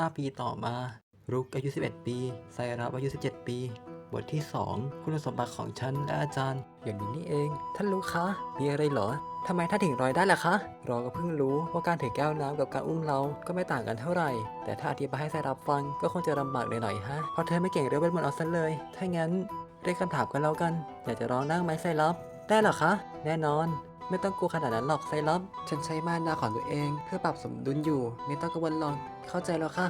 5 ปีต่อมา รุกอายุ 11 ปี ไซรับอายุ 17 ปี บทที่ 2 คุณสมบัติของฉันและอาจารย์ อย่างนี้นี่เอง ท่านรู้คะ มีอะไรเหรอทำไมท่านถึงรอยได้ล่ะคะรอก็เพิ่งรู้ว่าการถือแก้วน้ำกับการอุ้มเราก็ไม่ต่างกันเท่าไหร่ แต่ถ้าอธิบายให้ไซรับฟังก็คงจะลำบากหน่อยๆฮะ เพราะเธอไม่เก่งเรื่องเวทมนต์เอาซะเลย ถ้างั้นเรียกคำถามกันแล้วกัน อยากจะลองนั่งไหมไซรับ ได้เหรอคะ แน่นอน ไม่ต้องกลัวขนาดนั้นหรอกไซรับฉันใช้มานาของตัวเอง เพื่อปรับสมดุลอยู่ ไม่ต้องกังวลหรอกเข้าใจแล้วค่ะ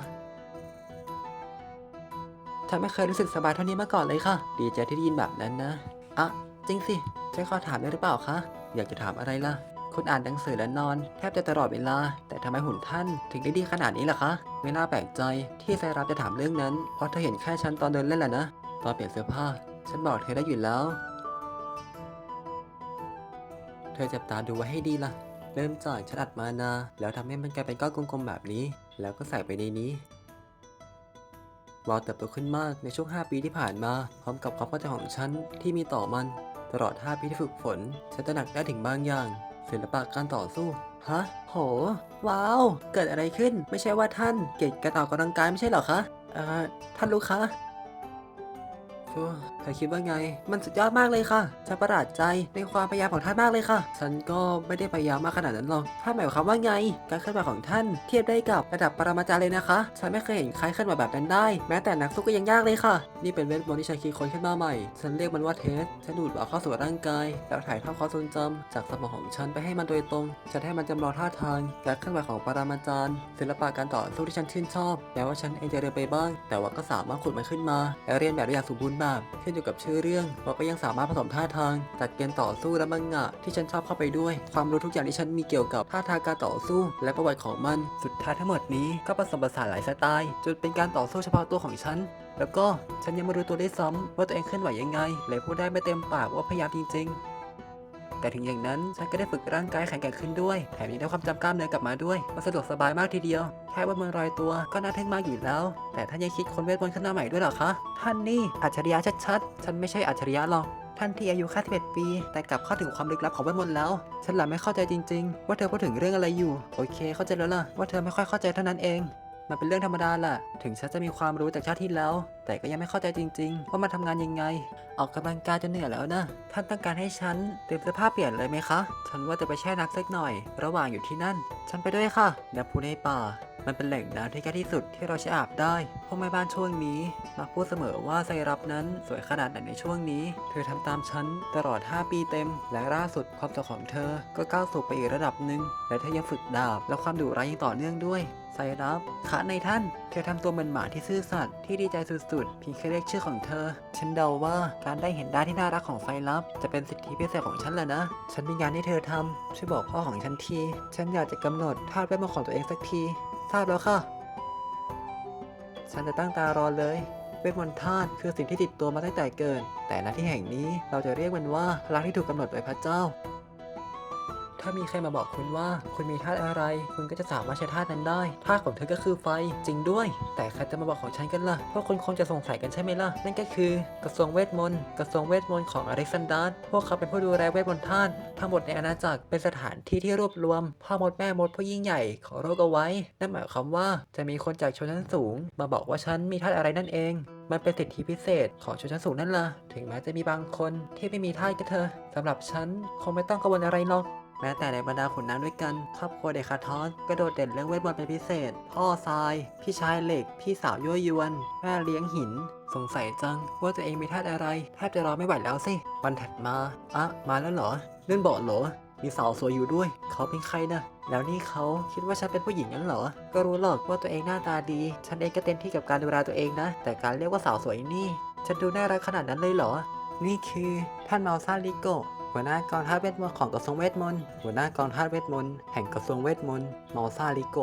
ฉันไม่เคยรู้สึกสบายเท่านี้มาก่อนเลยค่ะ ดีใจที่ได้ยินแบบนั้นนะอะจริงสิฉันขอถามได้หรือเปล่าคะอยากจะถามอะไรล่ะคุณอ่านหนังสือและนอน แทบจะตลอดเวลา แต่ทำไมหุ่นท่านถึงได้ดีขนาดนี้ล่ะคะ ไม่น่าแปลกใจที่ไซรับจะถามเรื่องนั้น เพราะเธอเห็นแค่ฉันตอนเดินเล่นแหละนะ ตอนเปลี่ยนเสื้อผ้า ฉันบอกเธอได้อยู่แล้ว ธอจับตาดูไว้ให้ดีล่ะ เริ่มจากฉันอัดมานา แล้วทำให้มันกลายเป็นก้อนกลมๆแบบนี้ แล้วก็ใส่ไปในนี้วอลเติบโตขึ้นมากในช่วง 5 ปีที่ผ่านมา พร้อมกับความเข้าใจของฉันที่มีต่อมัน ตลอด 5 ปีที่ฝึกฝน ฉันตระหนักได้ถึงบางอย่าง ศิลปะการต่อสู้ ฮะ โห ว้าว เกิดอะไรขึ้น ไม่ใช่ว่าท่านเก่งการออกกำลังกายไม่ใช่เหรอคะ เอ่อ ท่านรู้คะ เธอคิดว่าไง มันสุดยอดมากเลยค่ะฉันประหลาดใจในความพยายามของท่านมากเลยค่ะ ฉันก็ไม่ได้พยายามมากขนาดนั้นหรอกท่านหมายความว่าไง การเคลื่อนไหวของท่านเทียบได้กับระดับปรมาจารย์เลยนะคะ ฉันไม่เคยเห็นใครเคลื่อนไหวแบบนั้นได้ แม้แต่นักสู้ก็ยังยากเลยค่ะ นี่เป็นเวทมนต์ที่ฉันคิดค้นขึ้นมาใหม่ ฉันเรียกมันว่าเทส ฉันดูดเอาเข้าสู่ร่างกาย แล้วถ่ายทอดความทรงจำจากสมองของฉันไปให้มันโดยตรง ฉันให้มันจำลองท่าทาง การเคลื่อนไหวของปรมาจารย์ ศิลปะการต่อสู้ที่ฉันชื่นชอบแม้ว่าฉันเองจะเรียนไปบ้าง แต่ว่าก็สามารถขุดมันขึ้นมาและเรียนแบบได้อย่างสมบูรณ์แบบขึ้นอยู่กับชื่อเรื่องว่าก็ยังสามารถผสมท่าทางจัดเกมต่อสู้และมังงะที่ฉันชอบเข้าไปด้วย ความรู้ทุกอย่างที่ฉันมีเกี่ยวกับท่าทางการต่อสู้ และประวัติของมัน สุดท้ายทั้งหมดนี้ก็ผสมผสานหลายสไตล์จนเป็นการต่อสู้เฉพาะตัวของฉันแล้วก็ฉันยังไม่รู้ตัวได้ซ้ำว่าตัวเองเคลื่อนไหวยังไงเลยพูดได้ไม่เต็มปากว่าพยายามจริงๆ แต่ถึงอย่างนั้นฉันก็ได้ฝึกร่างกายแข็งแกร่งขึ้นด้วย แถมยังได้ความจำกล้ามเนื้อกลับมาด้วยมันสะดวกสบายมากทีเดียว แค่เวทมนต์รอยตัวก็น่าทึ่งมากอยู่แล้ว แต่ท่านยังคิดคนเวทมนต์ขึ้นมาใหม่ด้วยเหรอคะ ท่านนี่อัจฉริยะชัดๆ ฉันไม่ใช่อัจฉริยะหรอก ท่านที่อายุแค่11ปี แต่กลับเข้าถึงความลึกลับของเวทมนต์แล้ว ฉันหละไม่เข้าใจจริง ๆ ว่าเธอพูดถึงเรื่องอะไรอยู่ โอเค เข้าใจแล้วล่ะ ว่าเธอไม่ค่อยเข้าใจเท่านั้นเอง มันเป็นเรื่องธรรมดาแหละถึงฉันจะมีความรู้จากชาติที่แล้ว แต่ก็ยังไม่เข้าใจจริง ๆ ว่ามันทำงานยังไง ออกกำลังกายจนเหนื่อยแล้วนะ ท่านต้องการให้ฉันเตรียมเสื้อผ้าเปลี่ยนเลยไหมคะ ฉันว่าจะไปแช่น้ำสักหน่อย ระหว่างอยู่ที่นั่น ฉันไปด้วยค่ะน้ำพุในป่า มันเป็นแหล่งน้ำที่ใกล้ที่สุดที่เราจะอาบได้พวกแม่บ้านช่วงนี้มักพูดเสมอว่าไซรับนั้นสวยขนาดไหนในช่วงนี้ เธอทำตามฉันตลอด 5 ปีเต็ม และล่าสุดความสุขของเธอก็ก้าวสู่ไปอีกระดับหนึ่งและเธอยังฝึกดาบและความดุร้ายยังต่อเนื่องด้วยไซรับคะในท่าน เธอทำตัวเหมือนหมาที่ซื่อสัตย์ที่ดีใจสุดๆเพียงแค่เรียกชื่อของเธอ ฉันเดาว่าการได้เห็นด้านที่น่ารักของไซรับจะเป็นสิทธิพิเศษของฉันแหละนะ ฉันมีงานให้เธอทำช่วยบอกพ่อของฉันที ฉันอยากจะกำหนดธาตุเวทมนต์ของตัวเองสักที ทราบแล้วค่ะ ฉันจะตั้งตารอเลย เวทมนต์ธาตุคือสิ่งที่ติดตัวมาตั้งแต่เกิด แต่ณที่แห่งนี้เราจะเรียกมันว่าพลังที่ถูกกำหนดโดยพระเจ้า ถ้ามีใครมาบอกคุณว่าคุณมีธาตุอะไร คุณก็จะสามารถใช้ธาตุนั้นได้ธาตุของเธอก็คือไฟจริงด้วย แต่ใครจะมาบอกของฉันกันล่ะพวกคุณคงจะสงสัยกันใช่ไหมล่ะ นั่นก็คือกระทรวงเวทมนต์กระทรวงเวทมนต์ของอเล็กซานดราร์พวกเขาเป็นผู้ดูแลเวทมนต์ธาตุทั้งหมดในอาณาจักรเป็นสถานที่ที่รวบรวมพ่อมดแม่มดผู้ยิ่งใหญ่ของโลกเอาไว้นั่นหมายความว่าจะมีคนจากชนชั้นสูง มาบอกว่าฉันมีธาตุอะไรนั่นเองมันเป็นสิทธิพิเศษของชนชั้นสูงนั่นล่ะ ถึงแม้จะมีบางคนที่ไม่มีท่าก็เถอะสำหรับฉันคงไม่ต้องกังวลอะไรหรอก แม้แต่ในบรรดาขุนนางด้วยกัน ครอบครัวเดคาทอสก็โดดเด่นเรื่องเวทมนต์เป็นพิเศษ พ่อทราย พี่ชายเหล็ก พี่สาวยั่วยวน แม่เลี้ยงหิน สงสัยจังว่าตัวเองมีธาตุอะไร แทบจะรอไม่ไหวแล้วสิ วันถัดมา อะ มาแล้วเหรอ เลื่อนเบาะเหรอ มีสาวสวยอยู่ด้วย เขาเป็นใครนะแล้วนี่เขาคิดว่าฉันเป็นผู้หญิงงั้นเหรอ ก็รู้หรอกว่าตัวเองหน้าตาดี ฉันเองก็เต็มที่กับการดูแลตัวเองนะ แต่การเรียกว่าสาวสวยนี่ ฉันดูน่ารักขนาดนั้นเลยเหรอ นี่คือท่านมาซาลิโก หัวหน้ากองทัพเวทมนต์ของกระทรวงเวทมนต์หัวหน้ากองทัพเวทมนต์แห่งกระทรวงเวทมนต์มาซาลิโก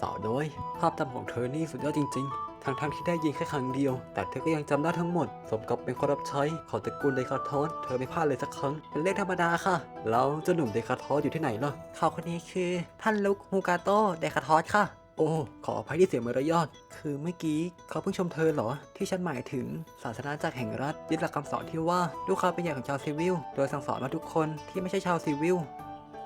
สาวน้อยภาพจำของเธอนี่สุดยอดจริงๆ ทั้งๆที่ได้ยินแค่ครั้งเดียว แต่เธอก็ยังจำได้ทั้งหมด สมกับเป็นคนรับใช้ของตระกูลเดคาทอสเธอไม่พลาดเลยสักครั้ง เป็นเรื่องธรรมดาค่ะ แล้วเจ้าหนุ่มเดคาทอสอยู่ที่ไหนล่ะเขาคนนี้คือ ท่านลุกฮูกาโตเดคาทอสค่ะ โอ้ ขออภัยที่เสียมารยาทคือเมื่อกี้เขาเพิ่งชมเธอเหรอ ที่ฉันหมายถึงศาสนาจักรแห่งรัฐยึดหลักคำสอนที่ว่าด้วยควาเป็นใหญ่ของชาวซีวิล โดยสั่งสอนว่าทุกคนที่ไม่ใช่ชาวซีวิล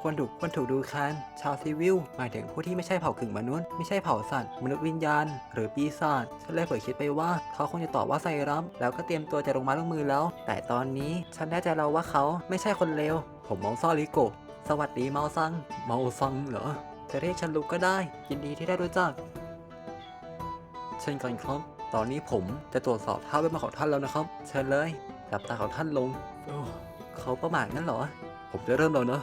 ควรถูกควรถูกดูแคลนชาวซีวิล หมายถึงผู้ที่ไม่ใช่เผ่ากึ่งมนุษย์ ไม่ใช่เผ่าสัตว์ มนุษย์วิญญาณ หรือปีศาจฉันเลยเผยคิดไปว่า เขาคงจะตอบว่าไซรัมแล้วก็เตรียมตัวจะลงมาลงมือแล้ว แต่ตอนนี้ฉันแน่ใจแล้วว่าเขาไม่ใช่คนเลวผมมองซ่อลิโกสวัสดีเมาซัง เมาซังเหรอ จะเรียกฉันลุกก็ได้ ยินดีที่ได้รู้จัก เช่นกันครับ ตอนนี้ผมจะตรวจสอบท่าเวทมนต์ของท่านแล้วนะครับ เชิญเลยจับตาของท่านลงโอ้เขาประมาทงั้นเหรอ ผมจะเริ่มแล้วเนาะ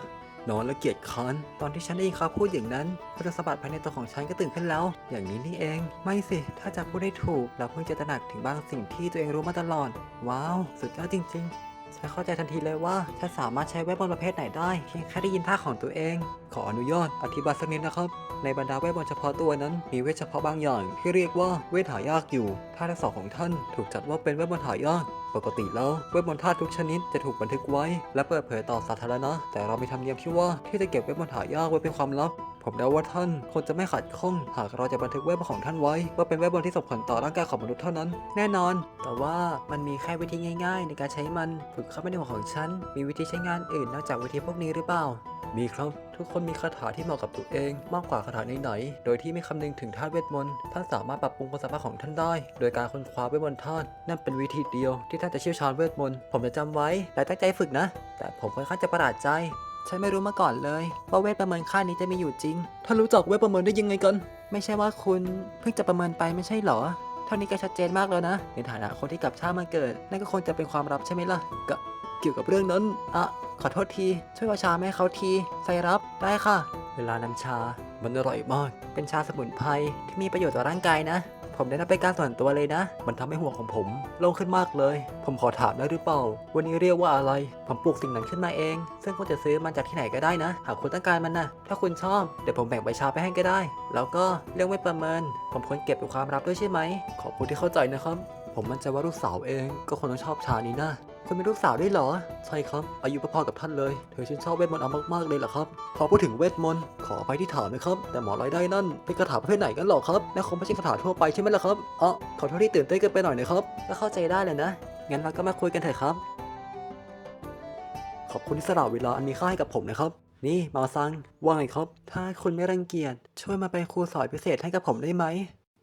นอนและเกียจค้านตอนที่ฉันได้ยินเขาพูดอย่างนั้นคุณสมบัติภายในตัวของฉันก็ตื่นขึ้นแล้ว อย่างนี้นี่เอง ไม่สิ ถ้าจะพูดได้ถูก เราเพิ่งจะตระหนักถึงบางสิ่งที่ตัวเองรู้มาตลอด ว้าว สุดยอดจริง ๆ ฉันเข้าใจทันทีเลยว่าฉันสามารถใช้เวทมนต์ประเภทไหนได้เพียงแค่ได้ยินท่าของตัวเอง ขออนุญาตอธิบายสักนิดนะครับ ในบรรดาเวทมนต์เฉพาะตัวนั้น มีเวทเฉพาะบางอย่าง ที่เรียกว่าเวทหายากอยู่ท่าทั้งสองของท่านถูกจัดว่าเป็นเวทมนต์หายากปกติแล้วเวทมนต์ธาตุทุกชนิดจะถูกบันทึกไว้ และเปิดเผยต่อสาธารณะ แต่เรามีธรรมเนียมที่ว่าที่จะเก็บเวทมนต์หายากไว้เป็นความลับ ผมเดาว่าท่านคงจะไม่ขัดข้อง หากเราจะบันทึกเวทมนต์ของท่านไว้ ว่าเป็นเวทมนต์ที่ส่งผลต่อร่างกายของมนุษย์เท่านั้น แน่นอน แต่ว่ามันมีแค่วิธีง่าย ๆ ในการใช้มันฝึกเข้าไปในหัวของฉัน มีวิธีใช้งานอื่นนอกจากวิธีพวกนี้หรือเปล่า มีครับทุกคนมีคาถาที่เหมาะกับตัวเอง มากกว่าคาถาไหนๆ โดยที่ไม่คำนึงถึงธาตุเวทมนต์ท่านสามารถปรับปรุงความสามารถของท่านได้ โดยการค้นคว้าเวทมนต์ธาตุนั่นเป็นวิธีเดียวที่ท่านจะเชี่ยวชาญเวทมนต์ผมจะจำไว้และตั้งใจฝึกนะ แต่ผมค่อนข้างจะประหลาดใจ ฉันไม่รู้มาก่อนเลย ว่าเวทประเมินค่านี้จะมีอยู่จริงท่านรู้จักเวทประเมินได้ยังไงกัน ไม่ใช่ว่าคุณเพิ่งจะประเมินไปไม่ใช่เหรอ เท่านี้ก็ชัดเจนมากแล้วนะ ในฐานะคนที่กลับชาติมาเกิด นั่นก็คงจะเป็นความลับใช่ไหมล่ะก็เกี่ยวกับเรื่องนั้น อะ ขอโทษที ช่วยเอาชาแม่เขาทีใส่รับ ได้ค่ะ เวลาน้ำชา มันอร่อยมาก เป็นชาสมุนไพรที่มีประโยชน์ต่อร่างกายนะ ผมได้นับเป็นการส่วนตัวเลยนะ มันทำให้หัวของผมโล่งขึ้นมากเลย ผมขอถามได้หรือเปล่า วันนี้เรียกว่าอะไร ผมปลูกสิ่งนั้นขึ้นมาเอง ซึ่งคุณจะซื้อมันจากที่ไหนก็ได้นะ หากคุณต้องการมันนะถ้าคุณชอบ เดี๋ยวผมแบ่งใบชาไปให้ก็ได้ แล้วก็เรื่องไม่ประเมิน ผมควรเก็บเป็นความลับด้วยใช่ไหม ขอบคุณที่เข้าใจนะครับ ผมมั่นใจว่าลูกสาวเองก็คงต้องชอบชานี้นะ คุณเป็นลูกสาวด้วยเหรอ ใช่ครับ อายุพอๆกับท่านเลย เธอชื่นชอบเวทมนต์เอามากๆเลยเหรอครับ พอพูดถึงเวทมนต์ขอไปที่ถามนะครับ แต่หมอรายได้นั่นเป็นคาถาประเภทไหนกันหรอครับและคงไม่ใช่คาถาทั่วไปใช่ไหมล่ะครับอ๋อขอโทษที่ตื่นเต้นเกินไปหน่อยนะครับ ก็เข้าใจได้เลยนะ งั้นเราก็มาคุยกันเถอะครับ ขอบคุณที่สละเวลาอันมีค่าให้กับผมนะครับ นี่มาซัง ว่าไงครับ ถ้าคุณไม่รังเกียจ ช่วยมาเป็นครูสอนพิเศษให้กับผมได้ไหม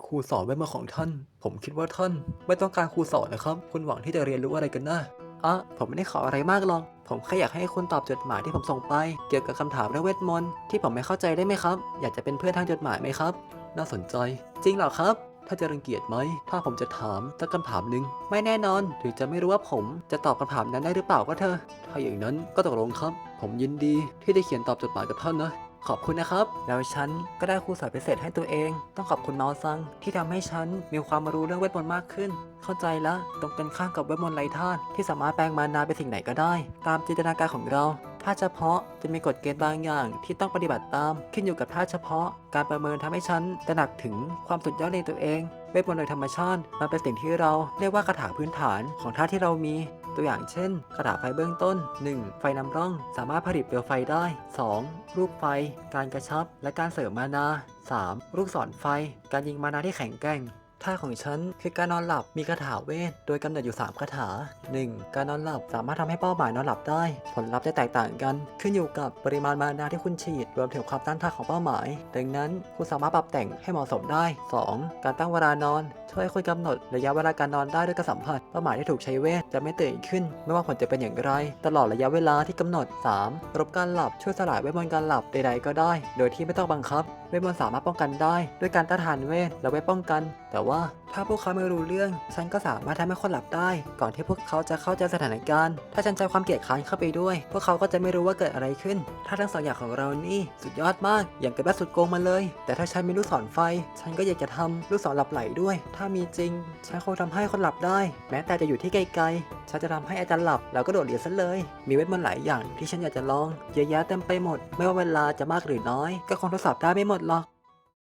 ครูสอนเวทมนต์ของท่าน ผมคิดว่าท่าน ไม่ต้องการครูสอนนะครับ คุณหวังที่จะเรียนรู้อะไรกันนะ อะผมไม่ได้ขออะไรมากหรอก ผมแค่อยากให้คุณตอบจดหมายที่ผมส่งไป เกี่ยวกับคำถามเรื่องเวทมนต์ที่ผมไม่เข้าใจได้ไหมครับ อยากจะเป็นเพื่อนทางจดหมายไหมครับ น่าสนใจ จริงเหรอครับ ถ้าจะรังเกียจไหม ถ้าผมจะถามสักคำถามหนึ่งไม่แน่นอน ถึงจะไม่รู้ว่าผมจะตอบคำถามนั้นได้หรือเปล่าก็เถอะ ถ้าอย่างนั้นก็ตกลงครับ ผมยินดีที่ได้เขียนตอบจดหมายกับท่านนะ ขอบคุณนะครับ แล้วฉันก็ได้ครูสอนพิเศษให้ตัวเอง ต้องขอบคุณเมาซัง ที่ทำให้ฉันมีความรู้เรื่องเวทมนต์มากขึ้น เข้าใจละตรงกันข้ามกับเวทมนต์ไร้ธาตุที่สามารถแปลงมานาเป็นสิ่งไหนก็ได้ ตามจินตนาการของเราถ้าเฉพาะจะมีกฎเกณฑ์บางอย่างที่ต้องปฏิบัติตาม ขึ้นอยู่กับท่าเฉพาะ การประเมินทำให้ฉันตระหนักถึงความสุดยอดในตัวเองเวทมนต์โดยธรรมชาติมันเป็นสิ่งที่เราเรียกว่าคาถาพื้นฐานของท่าที่เรามี ตัวอย่างเช่น กระดาษไฟเบื้องต้น 1. ไฟนำร่อง สามารถผลิตเปลวไฟได้ 2. รูปไฟ การกระชับ และการเสริมมานา 3. ลูกศรไฟ การยิงมานาที่แข็งแกร่ง ท่าของฉันคือการนอนหลับมีคาถาเวท โดยกำหนดอยู่ 3คาถา 1. การนอนหลับสามารถทำให้เป้าหมายนอนหลับได้ ผลลัพธ์จะแตกต่างกัน ขึ้นอยู่กับปริมาณมานาที่คุณฉีด รวมถึงความต้านทานของเป้าหมาย ดังนั้นคุณสามารถปรับแต่งให้เหมาะสมได้ 2. การตั้งเวลานอน ช่วยให้คุณกำหนดระยะเวลาการนอนได้ด้วยการสัมผัส เป้าหมายที่ถูกใช้เวทจะไม่ตื่นขึ้น ไม่ว่าผลจะเป็นอย่างไร ตลอดระยะเวลาที่กำหนด 3. รบการหลับช่วยสลายเวทมนต์การหลับใดๆก็ได้ โดยที่ไม่ต้องบังคับเวทมนต์สามารถป้องกันได้ ด้วยการต้านทานเวทและเวทป้องกันแต่ว่า ถ้าพวกเขาไม่รู้เรื่อง ฉันก็สามารถทำให้คนหลับได้ ก่อนที่พวกเขาจะเข้าใจสถานการณ์ ถ้าฉันใจความเกลียดค้านเข้าไปด้วย พวกเขาก็จะไม่รู้ว่าเกิดอะไรขึ้น ถ้าทั้งสองอย่างของเรานี่สุดยอดมาก อย่างกับแบบสุดโกงมาเลย แต่ถ้าฉันมีลูกศรไฟ ฉันก็อยากจะทำลูกศรหลับไหลด้วย ถ้ามีจริง ฉันคงทำให้คนหลับได้ แม้แต่จะอยู่ที่ไกลๆ ฉันจะทำให้อาจารย์หลับแล้วก็โดดเรียนซะเลย มีเวทมนต์หลายอย่างที่ฉันอยากจะลอง เยอะแยะเต็มไปหมด ไม่ว่าเวลาจะมากหรือน้อย ก็คงทดสอบได้ไม่หมดหรอก